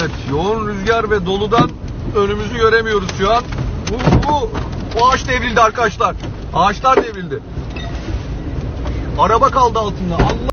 Evet, yoğun rüzgar ve doludan önümüzü göremiyoruz şu an. Bu, bu, bu ağaç devrildi arkadaşlar. Ağaçlar devrildi. Araba kaldı altında. Allah!